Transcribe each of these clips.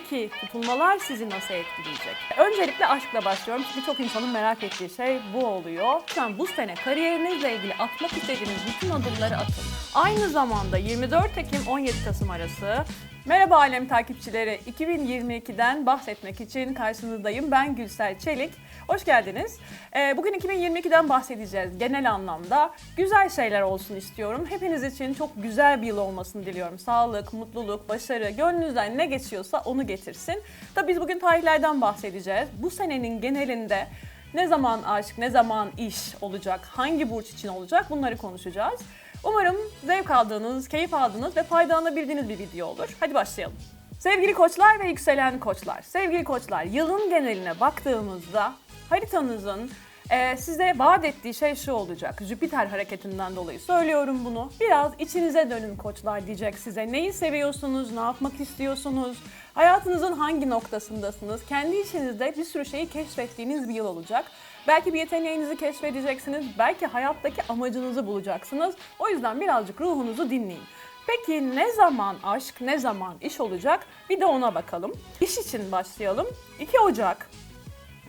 Peki tutulmalar sizi nasıl etkileyecek? Öncelikle aşkla başlıyorum çünkü çok insanın merak ettiği şey bu oluyor. Lütfen bu sene kariyerinizle ilgili atmak istediğiniz bütün adımları atın. Aynı zamanda 24 Ekim 17 Kasım arası Merhaba alem takipçileri. 2022'den bahsetmek için karşınızdayım. Ben Gülsel Çelik. Hoş geldiniz. Ee, Bugün 2022'den bahsedeceğiz genel anlamda. Güzel şeyler olsun istiyorum. Hepiniz için çok güzel bir yıl olmasını diliyorum. Sağlık, mutluluk, başarı, gönlünüzden ne geçiyorsa onu getirsin. Tabii biz bugün tarihlerden bahsedeceğiz. Bu senenin genelinde ne zaman aşk, ne zaman iş olacak, hangi burç için olacak bunları konuşacağız. Umarım zevk aldığınız, keyif aldığınız ve faydalanabildiğiniz bir video olur. Hadi başlayalım. Sevgili koçlar ve yükselen koçlar, sevgili koçlar yılın geneline baktığımızda haritanızın e, size vaat ettiği şey şu olacak. Jüpiter hareketinden dolayı söylüyorum bunu. Biraz içinize dönün koçlar diyecek size. Neyi seviyorsunuz, ne yapmak istiyorsunuz, hayatınızın hangi noktasındasınız, kendi içinizde bir sürü şeyi keşfettiğiniz bir yıl olacak. Belki bir yeteneğinizi keşfedeceksiniz, belki hayattaki amacınızı bulacaksınız. O yüzden birazcık ruhunuzu dinleyin. Peki ne zaman aşk, ne zaman iş olacak? Bir de ona bakalım. İş için başlayalım. 2 Ocak,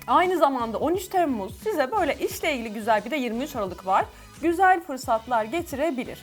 aynı zamanda 13 Temmuz size böyle işle ilgili güzel bir de 23 Aralık var. Güzel fırsatlar getirebilir.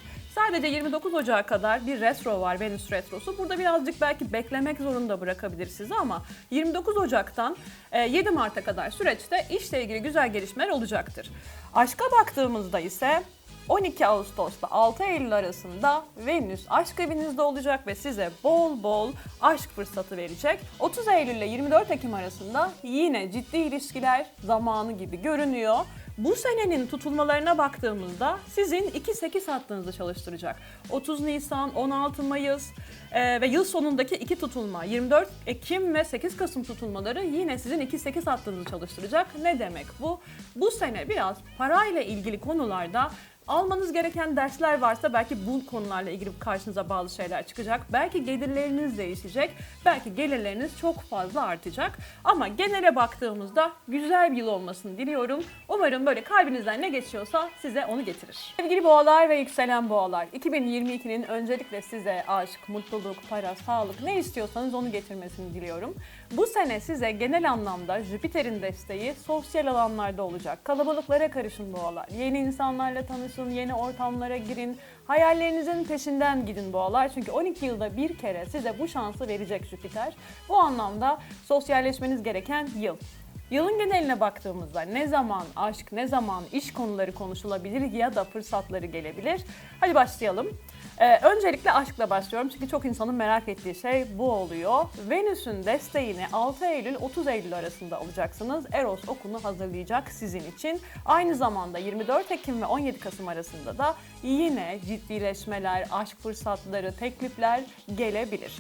Sadece 29 Ocak'a kadar bir retro var, Venüs retrosu. Burada birazcık belki beklemek zorunda bırakabilir sizi ama 29 Ocak'tan e, 7 Mart'a kadar süreçte işle ilgili güzel gelişmeler olacaktır. Aşka baktığımızda ise 12 Ağustos'ta 6 Eylül arasında Venüs aşk evinizde olacak ve size bol bol aşk fırsatı verecek. 30 Eylül ile 24 Ekim arasında yine ciddi ilişkiler zamanı gibi görünüyor. Bu senenin tutulmalarına baktığımızda sizin 2-8 hattınızı çalıştıracak. 30 Nisan, 16 Mayıs e, ve yıl sonundaki iki tutulma 24 Ekim ve 8 Kasım tutulmaları yine sizin 2-8 hattınızı çalıştıracak. Ne demek bu? Bu sene biraz parayla ilgili konularda Almanız gereken dersler varsa belki bu konularla ilgili karşınıza bazı şeyler çıkacak. Belki gelirleriniz değişecek. Belki gelirleriniz çok fazla artacak. Ama genele baktığımızda güzel bir yıl olmasını diliyorum. Umarım böyle kalbinizden ne geçiyorsa size onu getirir. Sevgili boğalar ve yükselen boğalar, 2022'nin öncelikle size aşk, mutluluk, para, sağlık ne istiyorsanız onu getirmesini diliyorum. Bu sene size genel anlamda Jüpiter'in desteği sosyal alanlarda olacak. Kalabalıklara karışın boğalar. Yeni insanlarla tanışın, yeni ortamlara girin. Hayallerinizin peşinden gidin boğalar. Çünkü 12 yılda bir kere size bu şansı verecek Jüpiter. Bu anlamda sosyalleşmeniz gereken yıl. Yılın geneline baktığımızda ne zaman aşk, ne zaman iş konuları konuşulabilir ya da fırsatları gelebilir. Hadi başlayalım. Ee, öncelikle aşkla başlıyorum çünkü çok insanın merak ettiği şey bu oluyor. Venüs'ün desteğini 6 Eylül 30 Eylül arasında alacaksınız. Eros okunu hazırlayacak sizin için. Aynı zamanda 24 Ekim ve 17 Kasım arasında da yine ciddileşmeler, aşk fırsatları, teklifler gelebilir.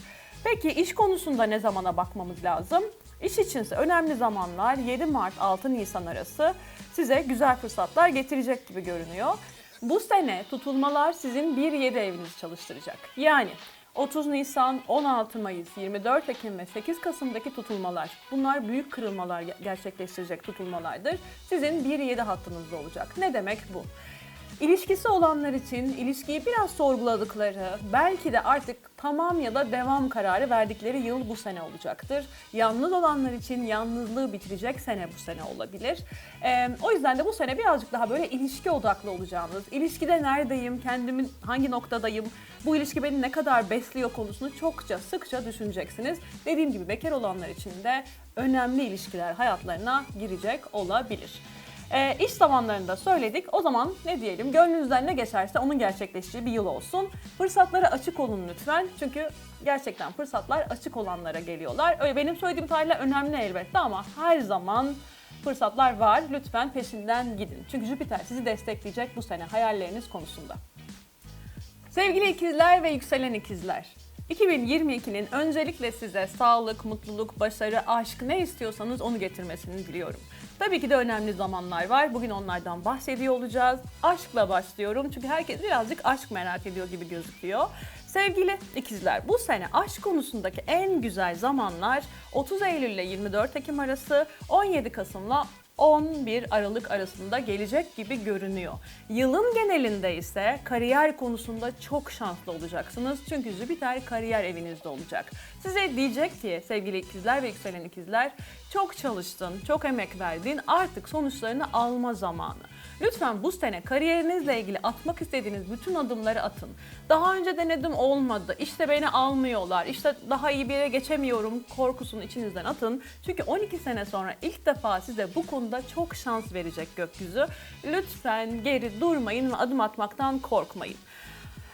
Peki iş konusunda ne zamana bakmamız lazım? İş içinse önemli zamanlar 7 Mart 6 Nisan arası size güzel fırsatlar getirecek gibi görünüyor. Bu sene tutulmalar sizin 1-7 evinizi çalıştıracak. Yani 30 Nisan, 16 Mayıs, 24 Ekim ve 8 Kasım'daki tutulmalar. Bunlar büyük kırılmalar ge- gerçekleştirecek tutulmalardır. Sizin 1-7 hattınızda olacak. Ne demek bu? İlişkisi olanlar için ilişkiyi biraz sorguladıkları, belki de artık tamam ya da devam kararı verdikleri yıl bu sene olacaktır. Yalnız olanlar için yalnızlığı bitirecek sene bu sene olabilir. Ee, o yüzden de bu sene birazcık daha böyle ilişki odaklı olacağınız, ilişkide neredeyim, kendimin hangi noktadayım, bu ilişki beni ne kadar besliyor konusunu çokça, sıkça düşüneceksiniz. Dediğim gibi bekar olanlar için de önemli ilişkiler hayatlarına girecek olabilir. E, iş zamanlarında söyledik. O zaman ne diyelim? Gönlünüzden ne geçerse onun gerçekleştiği bir yıl olsun. Fırsatlara açık olun lütfen. Çünkü gerçekten fırsatlar açık olanlara geliyorlar. Öyle benim söylediğim tarihler önemli elbette ama her zaman fırsatlar var. Lütfen peşinden gidin. Çünkü Jüpiter sizi destekleyecek bu sene hayalleriniz konusunda. Sevgili ikizler ve yükselen ikizler. 2022'nin öncelikle size sağlık, mutluluk, başarı, aşk ne istiyorsanız onu getirmesini diliyorum. Tabii ki de önemli zamanlar var. Bugün onlardan bahsediyor olacağız. Aşkla başlıyorum çünkü herkes birazcık aşk merak ediyor gibi gözüküyor. Sevgili ikizler, bu sene aşk konusundaki en güzel zamanlar 30 Eylül ile 24 Ekim arası, 17 Kasım'la 11 Aralık arasında gelecek gibi görünüyor. Yılın genelinde ise kariyer konusunda çok şanslı olacaksınız. Çünkü Jüpiter kariyer evinizde olacak. Size diyecek ki sevgili ikizler ve yükselen ikizler çok çalıştın, çok emek verdin artık sonuçlarını alma zamanı. Lütfen bu sene kariyerinizle ilgili atmak istediğiniz bütün adımları atın. Daha önce denedim olmadı, işte beni almıyorlar, işte daha iyi bir yere geçemiyorum korkusunu içinizden atın. Çünkü 12 sene sonra ilk defa size bu konuda çok şans verecek gökyüzü. Lütfen geri durmayın ve adım atmaktan korkmayın.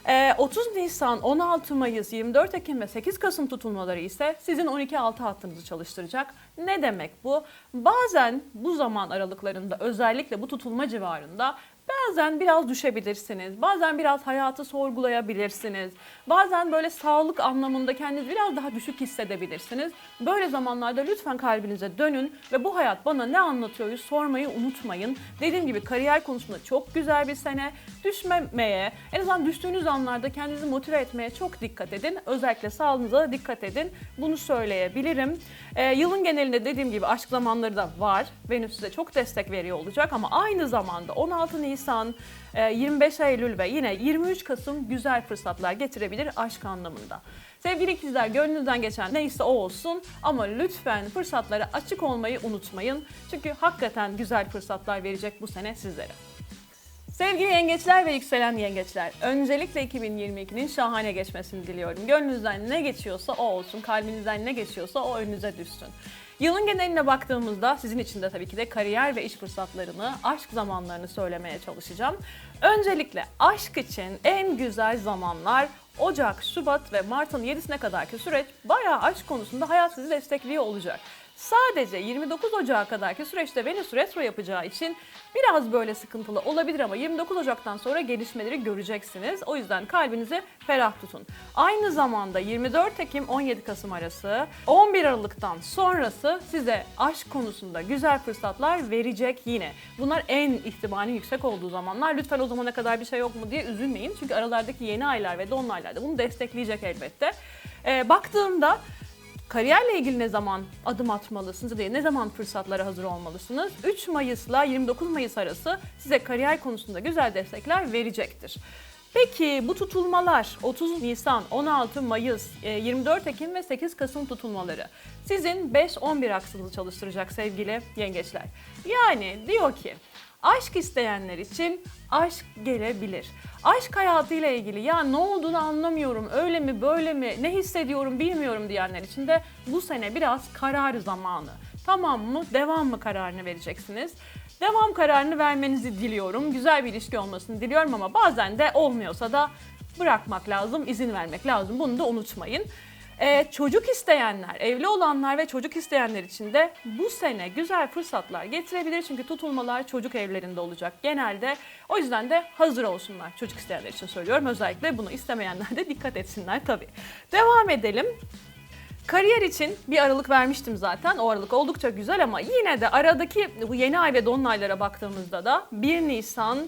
Ee, 30 Nisan, 16 Mayıs, 24 Ekim ve 8 Kasım tutulmaları ise sizin 12-6 hattınızı çalıştıracak. Ne demek bu? Bazen bu zaman aralıklarında özellikle bu tutulma civarında bazen biraz düşebilirsiniz. Bazen biraz hayatı sorgulayabilirsiniz. Bazen böyle sağlık anlamında kendinizi biraz daha düşük hissedebilirsiniz. Böyle zamanlarda lütfen kalbinize dönün ve bu hayat bana ne anlatıyoryu sormayı unutmayın. Dediğim gibi kariyer konusunda çok güzel bir sene. Düşmemeye, en azından düştüğünüz anlarda kendinizi motive etmeye çok dikkat edin. Özellikle sağlığınıza da dikkat edin. Bunu söyleyebilirim. Ee, yılın genelinde dediğim gibi aşk zamanları da var. Venüs size çok destek veriyor olacak ama aynı zamanda 16 Nisan, e, 25 Eylül ve yine 23 Kasım güzel fırsatlar getirebilir aşk anlamında. Sevgili ikizler gönlünüzden geçen neyse o olsun ama lütfen fırsatlara açık olmayı unutmayın. Çünkü hakikaten güzel fırsatlar verecek bu sene sizlere. Sevgili yengeçler ve yükselen yengeçler, öncelikle 2022'nin şahane geçmesini diliyorum. Gönlünüzden ne geçiyorsa o olsun, kalbinizden ne geçiyorsa o önünüze düşsün. Yılın geneline baktığımızda sizin için de tabii ki de kariyer ve iş fırsatlarını, aşk zamanlarını söylemeye çalışacağım. Öncelikle aşk için en güzel zamanlar Ocak, Şubat ve Mart'ın 7'sine kadarki süreç bayağı aşk konusunda hayat sizi destekliyor olacak. Sadece 29 Ocak'a kadarki süreçte Venüs retro yapacağı için biraz böyle sıkıntılı olabilir ama 29 Ocak'tan sonra gelişmeleri göreceksiniz. O yüzden kalbinizi ferah tutun. Aynı zamanda 24 Ekim 17 Kasım arası 11 Aralık'tan sonrası size aşk konusunda güzel fırsatlar verecek yine. Bunlar en ihtimali yüksek olduğu zamanlar. Lütfen o zamana kadar bir şey yok mu diye üzülmeyin. Çünkü aralardaki yeni aylar ve dolunaylar da bunu destekleyecek elbette. Ee, baktığımda Kariyerle ilgili ne zaman adım atmalısınız diye ne zaman fırsatlara hazır olmalısınız? 3 Mayıs'la 29 Mayıs arası size kariyer konusunda güzel destekler verecektir. Peki bu tutulmalar 30 Nisan, 16 Mayıs, e, 24 Ekim ve 8 Kasım tutulmaları sizin 5-11 aksınızı çalıştıracak sevgili yengeçler. Yani diyor ki aşk isteyenler için aşk gelebilir. Aşk hayatıyla ilgili ya ne olduğunu anlamıyorum, öyle mi böyle mi, ne hissediyorum bilmiyorum diyenler için de bu sene biraz karar zamanı. Tamam mı, devam mı kararını vereceksiniz. Devam kararını vermenizi diliyorum. Güzel bir ilişki olmasını diliyorum ama bazen de olmuyorsa da bırakmak lazım, izin vermek lazım. Bunu da unutmayın. Ee, çocuk isteyenler, evli olanlar ve çocuk isteyenler için de bu sene güzel fırsatlar getirebilir. Çünkü tutulmalar çocuk evlerinde olacak genelde. O yüzden de hazır olsunlar çocuk isteyenler için söylüyorum. Özellikle bunu istemeyenler de dikkat etsinler tabii. Devam edelim. Kariyer için bir aralık vermiştim zaten. O aralık oldukça güzel ama yine de aradaki bu yeni ay ve dolunaylara baktığımızda da 1 Nisan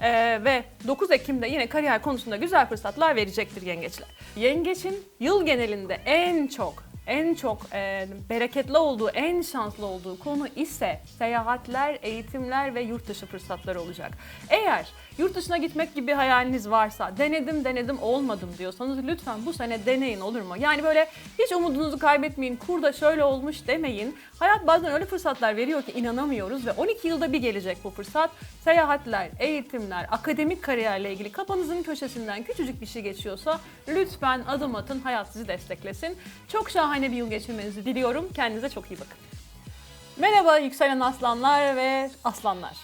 e, ve 9 Ekim'de yine kariyer konusunda güzel fırsatlar verecektir yengeçler. Yengeçin yıl genelinde en çok en çok e, bereketli olduğu, en şanslı olduğu konu ise seyahatler, eğitimler ve yurt dışı fırsatları olacak. Eğer yurt dışına gitmek gibi hayaliniz varsa, denedim denedim olmadım diyorsanız lütfen bu sene deneyin olur mu? Yani böyle hiç umudunuzu kaybetmeyin, kurda şöyle olmuş demeyin. Hayat bazen öyle fırsatlar veriyor ki inanamıyoruz ve 12 yılda bir gelecek bu fırsat. Seyahatler, eğitimler, akademik kariyerle ilgili kafanızın köşesinden küçücük bir şey geçiyorsa lütfen adım atın, hayat sizi desteklesin. Çok şahane bir yıl geçirmenizi diliyorum. Kendinize çok iyi bakın. Merhaba yükselen aslanlar ve aslanlar.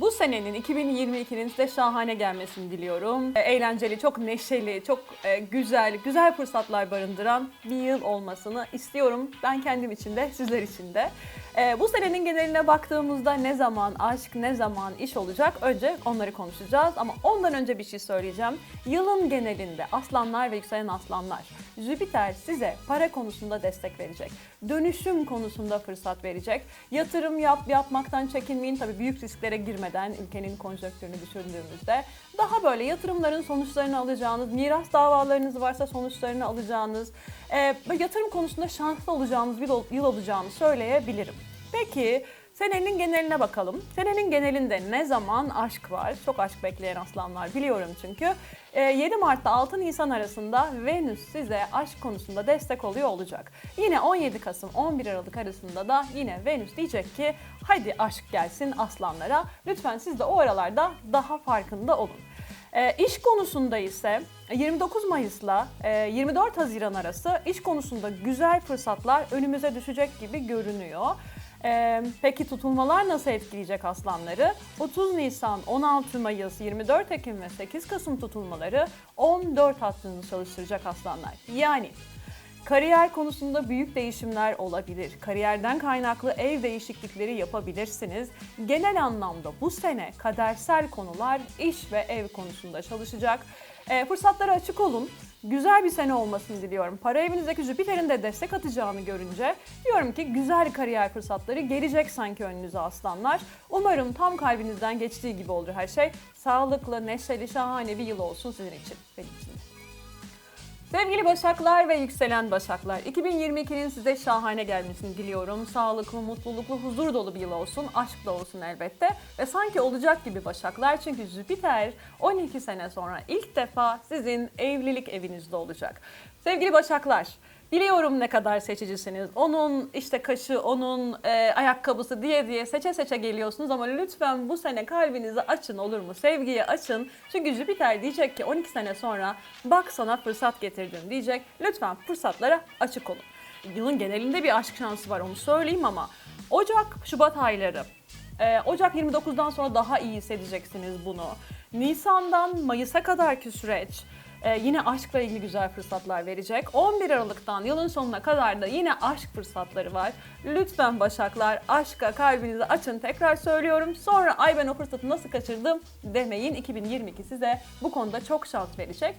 Bu senenin 2022'nin size şahane gelmesini diliyorum. E, Eğlenceli, çok neşeli, çok e, güzel, güzel fırsatlar barındıran bir yıl olmasını istiyorum. Ben kendim için de, sizler için de. E, Bu senenin geneline baktığımızda ne zaman aşk, ne zaman iş olacak? Önce onları konuşacağız ama ondan önce bir şey söyleyeceğim. Yılın genelinde aslanlar ve yükselen aslanlar, Jüpiter size para konusunda destek verecek. Dönüşüm konusunda fırsat verecek. Yatırım yap, yapmaktan çekinmeyin. Tabii büyük risklere girmeden ülkenin konjonktürünü düşündüğümüzde daha böyle yatırımların sonuçlarını alacağınız, miras davalarınız varsa sonuçlarını alacağınız, e, yatırım konusunda şanslı olacağınız bir yıl olacağını söyleyebilirim. Peki Senenin geneline bakalım. Senenin genelinde ne zaman aşk var? Çok aşk bekleyen aslanlar biliyorum çünkü. Ee, 7 Mart'ta 6 Nisan arasında Venüs size aşk konusunda destek oluyor olacak. Yine 17 Kasım 11 Aralık arasında da yine Venüs diyecek ki hadi aşk gelsin aslanlara. Lütfen siz de o aralarda daha farkında olun. E, iş konusunda ise 29 Mayıs'la e, 24 Haziran arası iş konusunda güzel fırsatlar önümüze düşecek gibi görünüyor. Peki tutulmalar nasıl etkileyecek aslanları? 30 Nisan, 16 Mayıs, 24 Ekim ve 8 Kasım tutulmaları 14 hattını çalıştıracak aslanlar. Yani Kariyer konusunda büyük değişimler olabilir. Kariyerden kaynaklı ev değişiklikleri yapabilirsiniz. Genel anlamda bu sene kadersel konular iş ve ev konusunda çalışacak. E, fırsatlara açık olun. Güzel bir sene olmasını diliyorum. Para evinizdeki Jüpiter'in de destek atacağını görünce diyorum ki güzel kariyer fırsatları gelecek sanki önünüze aslanlar. Umarım tam kalbinizden geçtiği gibi olur her şey. Sağlıklı, neşeli, şahane bir yıl olsun sizin için, benim için. Sevgili Başaklar ve yükselen Başaklar, 2022'nin size şahane gelmesini diliyorum. Sağlıklı, mutluluklu, huzur dolu bir yıl olsun, aşk da olsun elbette. Ve sanki olacak gibi Başaklar çünkü Jüpiter 12 sene sonra ilk defa sizin evlilik evinizde olacak. Sevgili Başaklar, Biliyorum ne kadar seçicisiniz. Onun işte kaşı, onun e, ayakkabısı diye diye seçe seçe geliyorsunuz ama lütfen bu sene kalbinizi açın olur mu? Sevgiye açın. Çünkü Jüpiter diyecek ki 12 sene sonra bak sana fırsat getirdim diyecek. Lütfen fırsatlara açık olun. Yılın genelinde bir aşk şansı var onu söyleyeyim ama Ocak, Şubat ayları. e, Ocak 29'dan sonra daha iyi hissedeceksiniz bunu. Nisan'dan Mayıs'a kadarki süreç ee, yine aşkla ilgili güzel fırsatlar verecek. 11 Aralık'tan yılın sonuna kadar da yine aşk fırsatları var. Lütfen Başaklar aşka kalbinizi açın. Tekrar söylüyorum. Sonra ay ben o fırsatı nasıl kaçırdım demeyin. 2022 size bu konuda çok şans verecek.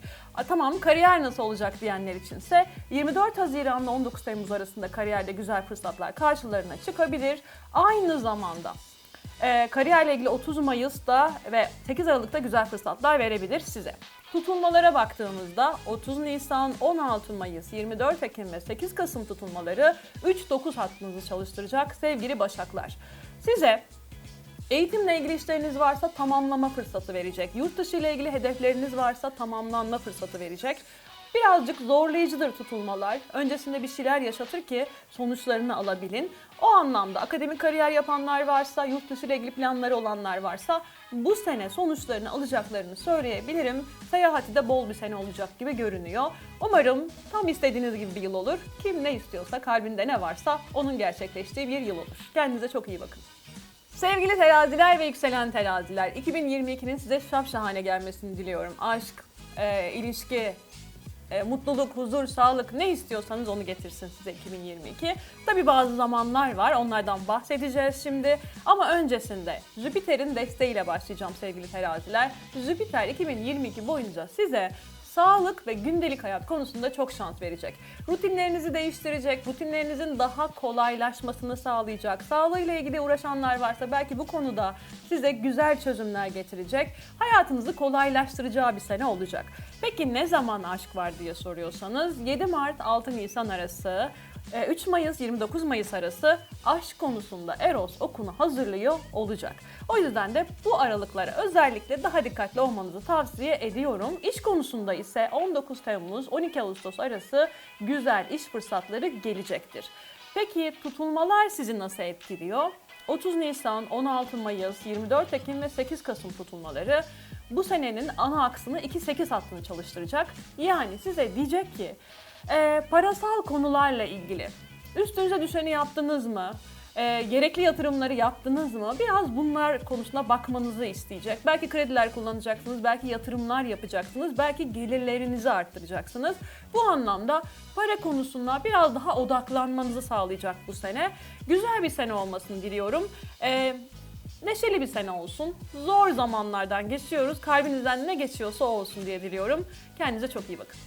Tamam kariyer nasıl olacak diyenler içinse 24 Haziran ile 19 Temmuz arasında kariyerde güzel fırsatlar karşılarına çıkabilir. Aynı zamanda e, kariyerle ilgili 30 Mayıs'ta ve 8 Aralık'ta güzel fırsatlar verebilir size. Tutulmalara baktığımızda 30 Nisan, 16 Mayıs, 24 Ekim ve 8 Kasım tutulmaları 3-9 hattınızı çalıştıracak sevgili Başaklar. Size Eğitimle ilgili işleriniz varsa tamamlama fırsatı verecek. Yurt dışı ile ilgili hedefleriniz varsa tamamlanma fırsatı verecek. Birazcık zorlayıcıdır tutulmalar. Öncesinde bir şeyler yaşatır ki sonuçlarını alabilin. O anlamda akademik kariyer yapanlar varsa, yurt dışı ile ilgili planları olanlar varsa bu sene sonuçlarını alacaklarını söyleyebilirim. Seyahati de bol bir sene olacak gibi görünüyor. Umarım tam istediğiniz gibi bir yıl olur. Kim ne istiyorsa, kalbinde ne varsa onun gerçekleştiği bir yıl olur. Kendinize çok iyi bakın. Sevgili teraziler ve yükselen teraziler, 2022'nin size şahane gelmesini diliyorum. Aşk, e, ilişki, e, mutluluk, huzur, sağlık ne istiyorsanız onu getirsin size 2022. Tabi bazı zamanlar var onlardan bahsedeceğiz şimdi. Ama öncesinde Jüpiter'in desteğiyle başlayacağım sevgili teraziler. Jüpiter 2022 boyunca size sağlık ve gündelik hayat konusunda çok şans verecek. Rutinlerinizi değiştirecek, rutinlerinizin daha kolaylaşmasını sağlayacak. Sağlığıyla ilgili uğraşanlar varsa belki bu konuda size güzel çözümler getirecek. Hayatınızı kolaylaştıracağı bir sene olacak. Peki ne zaman aşk var diye soruyorsanız 7 Mart 6 Nisan arası 3 Mayıs 29 Mayıs arası aşk konusunda Eros okunu hazırlıyor olacak. O yüzden de bu aralıklara özellikle daha dikkatli olmanızı tavsiye ediyorum. İş konusunda ise 19 Temmuz 12 Ağustos arası güzel iş fırsatları gelecektir. Peki tutulmalar sizi nasıl etkiliyor? 30 Nisan, 16 Mayıs, 24 Ekim ve 8 Kasım tutulmaları bu senenin ana aksını 2-8 hattını çalıştıracak. Yani size diyecek ki e, parasal konularla ilgili üstünüze düşeni yaptınız mı? E, gerekli yatırımları yaptınız mı? Biraz bunlar konusuna bakmanızı isteyecek. Belki krediler kullanacaksınız, belki yatırımlar yapacaksınız, belki gelirlerinizi arttıracaksınız. Bu anlamda para konusuna biraz daha odaklanmanızı sağlayacak bu sene. Güzel bir sene olmasını diliyorum. E, Neşeli bir sene olsun. Zor zamanlardan geçiyoruz. Kalbinizden ne geçiyorsa o olsun diye diliyorum. Kendinize çok iyi bakın.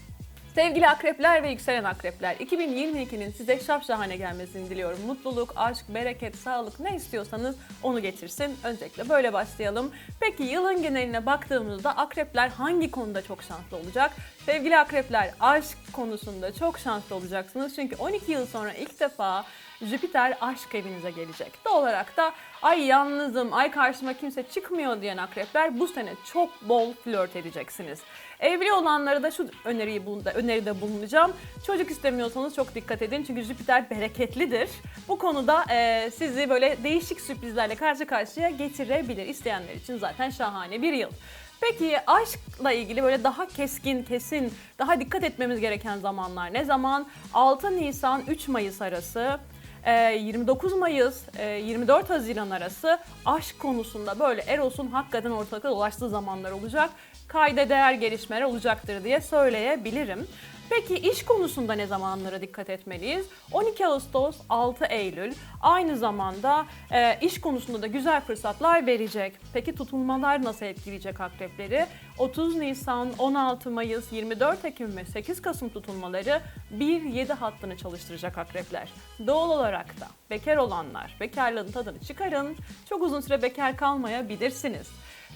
Sevgili akrepler ve yükselen akrepler, 2022'nin size şapşahane gelmesini diliyorum. Mutluluk, aşk, bereket, sağlık ne istiyorsanız onu getirsin. Öncelikle böyle başlayalım. Peki yılın geneline baktığımızda akrepler hangi konuda çok şanslı olacak? Sevgili akrepler, aşk konusunda çok şanslı olacaksınız. Çünkü 12 yıl sonra ilk defa Jüpiter aşk evinize gelecek. Doğal olarak da ay yalnızım, ay karşıma kimse çıkmıyor diyen akrepler bu sene çok bol flört edeceksiniz. Evli olanlara da şu öneriyi bunda, öneride bulunacağım. Çocuk istemiyorsanız çok dikkat edin çünkü Jüpiter bereketlidir. Bu konuda e, sizi böyle değişik sürprizlerle karşı karşıya getirebilir. İsteyenler için zaten şahane bir yıl. Peki aşkla ilgili böyle daha keskin, kesin, daha dikkat etmemiz gereken zamanlar ne zaman? 6 Nisan 3 Mayıs arası, e, 29 Mayıs, e, 24 Haziran arası aşk konusunda böyle Eros'un hakikaten ortalıkta dolaştığı zamanlar olacak. Kayda değer gelişmeler olacaktır diye söyleyebilirim. Peki iş konusunda ne zamanlara dikkat etmeliyiz? 12 Ağustos, 6 Eylül aynı zamanda e, iş konusunda da güzel fırsatlar verecek. Peki tutulmalar nasıl etkileyecek akrepleri? 30 Nisan, 16 Mayıs, 24 Ekim ve 8 Kasım tutulmaları 1-7 hattını çalıştıracak akrepler. Doğal olarak da bekar olanlar bekarlığın tadını çıkarın. Çok uzun süre bekar kalmayabilirsiniz.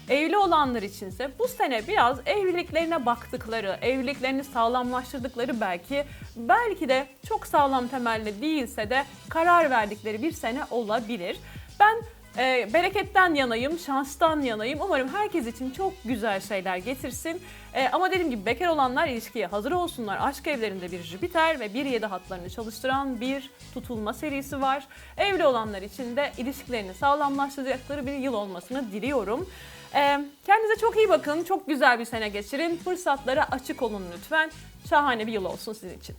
Evli olanlar içinse bu sene biraz evliliklerine baktıkları, evliliklerini sağlamlaştırdıkları belki, belki de çok sağlam temelli değilse de karar verdikleri bir sene olabilir. Ben e, bereketten yanayım, şanstan yanayım. Umarım herkes için çok güzel şeyler getirsin. E, ama dediğim gibi bekar olanlar ilişkiye hazır olsunlar. Aşk evlerinde bir Jüpiter ve 1-7 hatlarını çalıştıran bir tutulma serisi var. Evli olanlar için de ilişkilerini sağlamlaştıracakları bir yıl olmasını diliyorum. Ee, kendinize çok iyi bakın. Çok güzel bir sene geçirin. Fırsatlara açık olun lütfen. Şahane bir yıl olsun sizin için.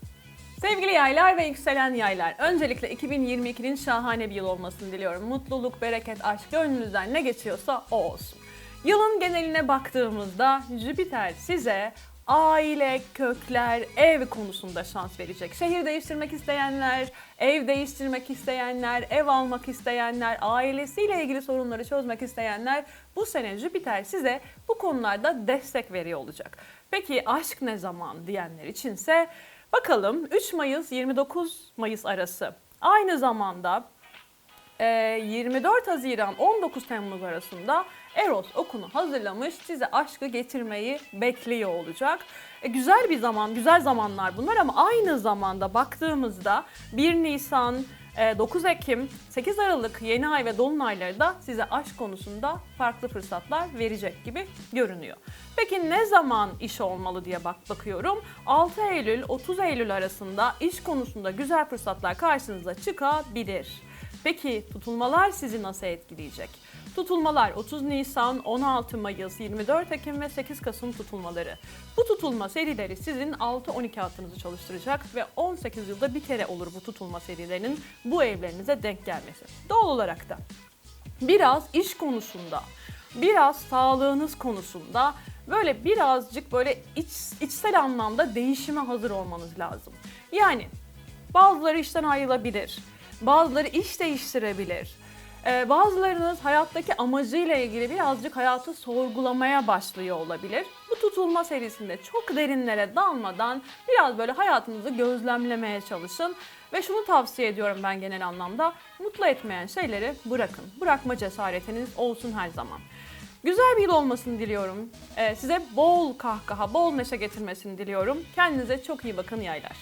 Sevgili yaylar ve yükselen yaylar, öncelikle 2022'nin şahane bir yıl olmasını diliyorum. Mutluluk, bereket, aşk gönlünüzden ne geçiyorsa o olsun. Yılın geneline baktığımızda Jüpiter size aile, kökler, ev konusunda şans verecek. Şehir değiştirmek isteyenler, ev değiştirmek isteyenler, ev almak isteyenler, ailesiyle ilgili sorunları çözmek isteyenler bu sene Jüpiter size bu konularda destek veriyor olacak. Peki aşk ne zaman diyenler içinse bakalım 3 Mayıs 29 Mayıs arası. Aynı zamanda 24 Haziran 19 Temmuz arasında Eros okunu hazırlamış size aşkı getirmeyi bekliyor olacak. E, güzel bir zaman, güzel zamanlar bunlar ama aynı zamanda baktığımızda 1 Nisan, e, 9 Ekim, 8 Aralık yeni ay ve dolunayları da size aşk konusunda farklı fırsatlar verecek gibi görünüyor. Peki ne zaman iş olmalı diye bak bakıyorum. 6 Eylül 30 Eylül arasında iş konusunda güzel fırsatlar karşınıza çıkabilir. Peki tutulmalar sizi nasıl etkileyecek? Tutulmalar 30 Nisan, 16 Mayıs, 24 Ekim ve 8 Kasım tutulmaları. Bu tutulma serileri sizin 6-12 hattınızı çalıştıracak ve 18 yılda bir kere olur bu tutulma serilerinin bu evlerinize denk gelmesi. Doğal olarak da biraz iş konusunda, biraz sağlığınız konusunda böyle birazcık böyle iç, içsel anlamda değişime hazır olmanız lazım. Yani bazıları işten ayrılabilir, bazıları iş değiştirebilir. Ee, bazılarınız hayattaki amacıyla ilgili birazcık hayatı sorgulamaya başlıyor olabilir. Bu tutulma serisinde çok derinlere dalmadan biraz böyle hayatınızı gözlemlemeye çalışın. Ve şunu tavsiye ediyorum ben genel anlamda. Mutlu etmeyen şeyleri bırakın. Bırakma cesaretiniz olsun her zaman. Güzel bir yıl olmasını diliyorum. Ee, size bol kahkaha, bol neşe getirmesini diliyorum. Kendinize çok iyi bakın yaylar.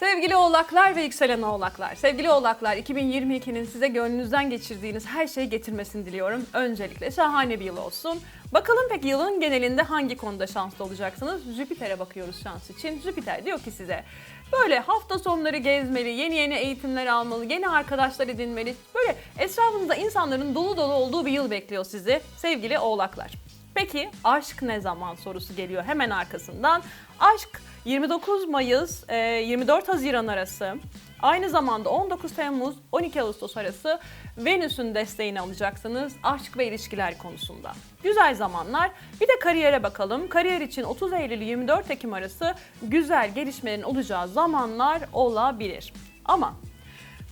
Sevgili oğlaklar ve yükselen oğlaklar, sevgili oğlaklar 2022'nin size gönlünüzden geçirdiğiniz her şeyi getirmesini diliyorum. Öncelikle şahane bir yıl olsun. Bakalım peki yılın genelinde hangi konuda şanslı olacaksınız? Jüpiter'e bakıyoruz şans için. Jüpiter diyor ki size böyle hafta sonları gezmeli, yeni yeni eğitimler almalı, yeni arkadaşlar edinmeli. Böyle etrafınızda insanların dolu dolu olduğu bir yıl bekliyor sizi sevgili oğlaklar. Peki aşk ne zaman sorusu geliyor hemen arkasından. Aşk 29 Mayıs e, 24 Haziran arası aynı zamanda 19 Temmuz 12 Ağustos arası Venüs'ün desteğini alacaksınız aşk ve ilişkiler konusunda. Güzel zamanlar. Bir de kariyere bakalım. Kariyer için 30 Eylül 24 Ekim arası güzel gelişmelerin olacağı zamanlar olabilir. Ama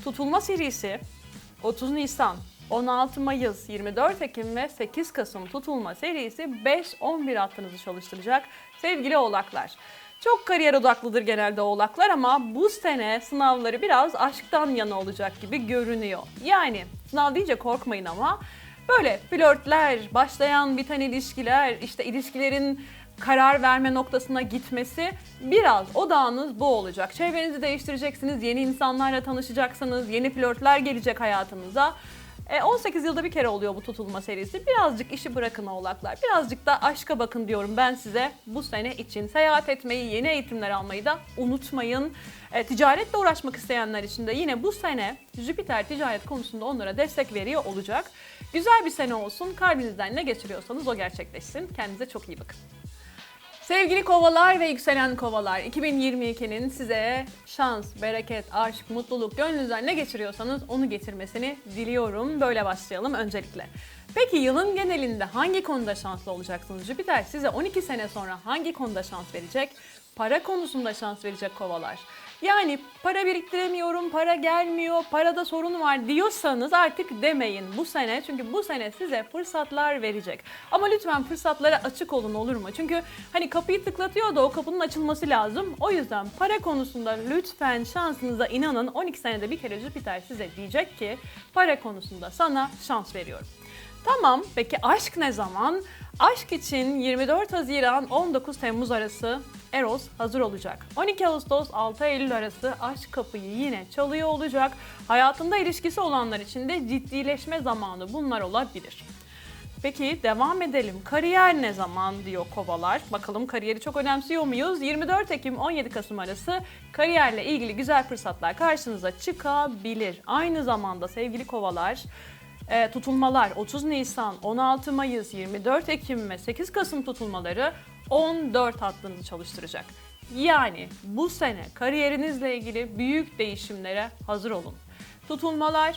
tutulma serisi 30 Nisan 16 Mayıs, 24 Ekim ve 8 Kasım tutulma serisi 5-11 hattınızı çalıştıracak sevgili oğlaklar. Çok kariyer odaklıdır genelde oğlaklar ama bu sene sınavları biraz aşktan yana olacak gibi görünüyor. Yani sınav deyince korkmayın ama böyle flörtler, başlayan biten ilişkiler, işte ilişkilerin karar verme noktasına gitmesi biraz odağınız bu olacak. Çevrenizi değiştireceksiniz, yeni insanlarla tanışacaksınız, yeni flörtler gelecek hayatınıza. E, 18 yılda bir kere oluyor bu tutulma serisi. Birazcık işi bırakın oğlaklar. Birazcık da aşka bakın diyorum ben size bu sene için. Seyahat etmeyi, yeni eğitimler almayı da unutmayın. E, ticaretle uğraşmak isteyenler için de yine bu sene Jüpiter ticaret konusunda onlara destek veriyor olacak. Güzel bir sene olsun. Kalbinizden ne geçiriyorsanız o gerçekleşsin. Kendinize çok iyi bakın. Sevgili kovalar ve yükselen kovalar, 2022'nin size şans, bereket, aşk, mutluluk, gönlünüzden ne geçiriyorsanız onu getirmesini diliyorum. Böyle başlayalım öncelikle. Peki yılın genelinde hangi konuda şanslı olacaksınız? Jüpiter size 12 sene sonra hangi konuda şans verecek? Para konusunda şans verecek kovalar. Yani para biriktiremiyorum, para gelmiyor, parada sorun var diyorsanız artık demeyin bu sene. Çünkü bu sene size fırsatlar verecek. Ama lütfen fırsatlara açık olun olur mu? Çünkü hani kapıyı tıklatıyor da o kapının açılması lazım. O yüzden para konusunda lütfen şansınıza inanın. 12 senede bir kere Jüpiter size diyecek ki para konusunda sana şans veriyorum. Tamam, peki aşk ne zaman? Aşk için 24 Haziran 19 Temmuz arası Eros hazır olacak. 12 Ağustos 6 Eylül arası aşk kapıyı yine çalıyor olacak. Hayatında ilişkisi olanlar için de ciddileşme zamanı bunlar olabilir. Peki devam edelim. Kariyer ne zaman diyor kovalar. Bakalım kariyeri çok önemsiyor muyuz? 24 Ekim 17 Kasım arası kariyerle ilgili güzel fırsatlar karşınıza çıkabilir. Aynı zamanda sevgili kovalar e, tutulmalar 30 Nisan, 16 Mayıs, 24 Ekim ve 8 Kasım tutulmaları 14 hattınızı çalıştıracak. Yani bu sene kariyerinizle ilgili büyük değişimlere hazır olun. Tutulmalar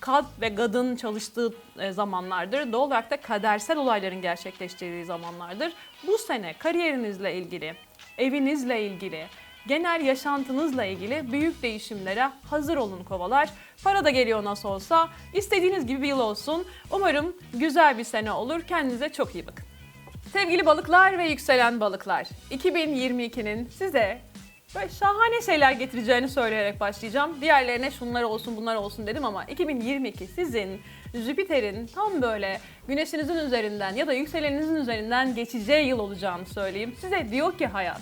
kad ve gadın çalıştığı e, zamanlardır. Doğal olarak da kadersel olayların gerçekleştiği zamanlardır. Bu sene kariyerinizle ilgili, evinizle ilgili, genel yaşantınızla ilgili büyük değişimlere hazır olun kovalar. Para da geliyor nasıl olsa. İstediğiniz gibi bir yıl olsun. Umarım güzel bir sene olur. Kendinize çok iyi bakın. Sevgili balıklar ve yükselen balıklar, 2022'nin size böyle şahane şeyler getireceğini söyleyerek başlayacağım. Diğerlerine şunlar olsun bunlar olsun dedim ama 2022 sizin Jüpiter'in tam böyle güneşinizin üzerinden ya da yükseleninizin üzerinden geçeceği yıl olacağını söyleyeyim. Size diyor ki hayat,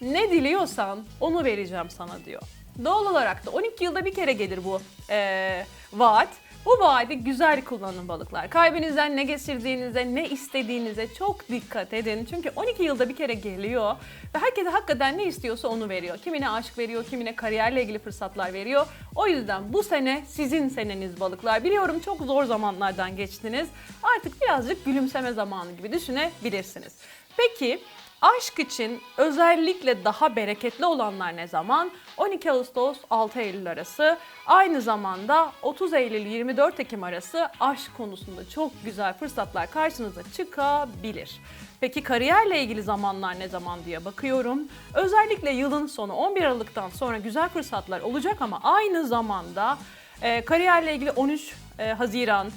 ne diliyorsan onu vereceğim sana diyor. Doğal olarak da 12 yılda bir kere gelir bu eee, vaat. Bu vaadi güzel kullanın balıklar. Kalbinizden ne geçirdiğinize, ne istediğinize çok dikkat edin. Çünkü 12 yılda bir kere geliyor ve herkese hakikaten ne istiyorsa onu veriyor. Kimine aşk veriyor, kimine kariyerle ilgili fırsatlar veriyor. O yüzden bu sene sizin seneniz balıklar. Biliyorum çok zor zamanlardan geçtiniz. Artık birazcık gülümseme zamanı gibi düşünebilirsiniz. Peki Aşk için özellikle daha bereketli olanlar ne zaman? 12 Ağustos 6 Eylül arası. Aynı zamanda 30 Eylül 24 Ekim arası aşk konusunda çok güzel fırsatlar karşınıza çıkabilir. Peki kariyerle ilgili zamanlar ne zaman diye bakıyorum. Özellikle yılın sonu 11 Aralık'tan sonra güzel fırsatlar olacak ama aynı zamanda e, kariyerle ilgili 13 e, Haziran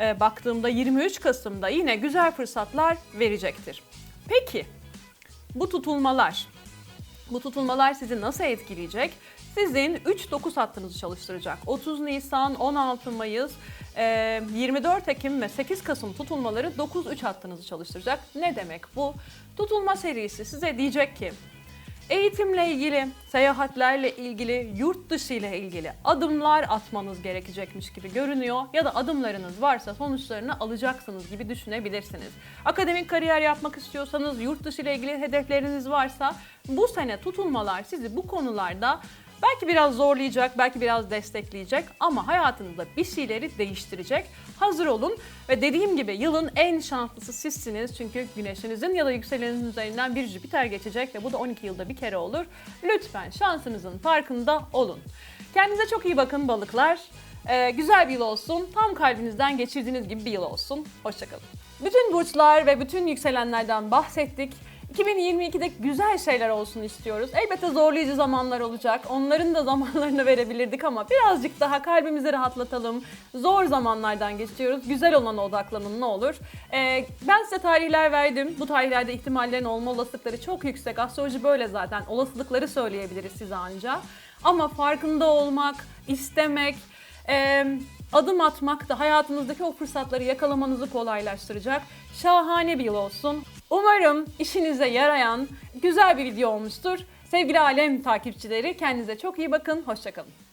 e, baktığımda 23 Kasım'da yine güzel fırsatlar verecektir. Peki bu tutulmalar, bu tutulmalar sizi nasıl etkileyecek? Sizin 3-9 hattınızı çalıştıracak. 30 Nisan, 16 Mayıs, e, 24 Ekim ve 8 Kasım tutulmaları 9-3 hattınızı çalıştıracak. Ne demek bu? Tutulma serisi size diyecek ki Eğitimle ilgili, seyahatlerle ilgili, yurt dışı ile ilgili adımlar atmanız gerekecekmiş gibi görünüyor ya da adımlarınız varsa sonuçlarını alacaksınız gibi düşünebilirsiniz. Akademik kariyer yapmak istiyorsanız, yurt dışı ile ilgili hedefleriniz varsa bu sene tutulmalar sizi bu konularda Belki biraz zorlayacak, belki biraz destekleyecek ama hayatınızda bir şeyleri değiştirecek. Hazır olun ve dediğim gibi yılın en şanslısı sizsiniz. Çünkü güneşinizin ya da yükselenizin üzerinden bir Jüpiter geçecek ve bu da 12 yılda bir kere olur. Lütfen şansınızın farkında olun. Kendinize çok iyi bakın balıklar. Ee, güzel bir yıl olsun. Tam kalbinizden geçirdiğiniz gibi bir yıl olsun. Hoşçakalın. Bütün burçlar ve bütün yükselenlerden bahsettik. 2022'de güzel şeyler olsun istiyoruz. Elbette zorlayıcı zamanlar olacak. Onların da zamanlarını verebilirdik ama birazcık daha kalbimizi rahatlatalım. Zor zamanlardan geçiyoruz. Güzel olana odaklanın ne olur. Ee, ben size tarihler verdim. Bu tarihlerde ihtimallerin olma olasılıkları çok yüksek. Astroloji böyle zaten. Olasılıkları söyleyebiliriz size anca. Ama farkında olmak, istemek, e, adım atmak da hayatınızdaki o fırsatları yakalamanızı kolaylaştıracak. Şahane bir yıl olsun. Umarım işinize yarayan güzel bir video olmuştur. Sevgili alem takipçileri kendinize çok iyi bakın. Hoşçakalın.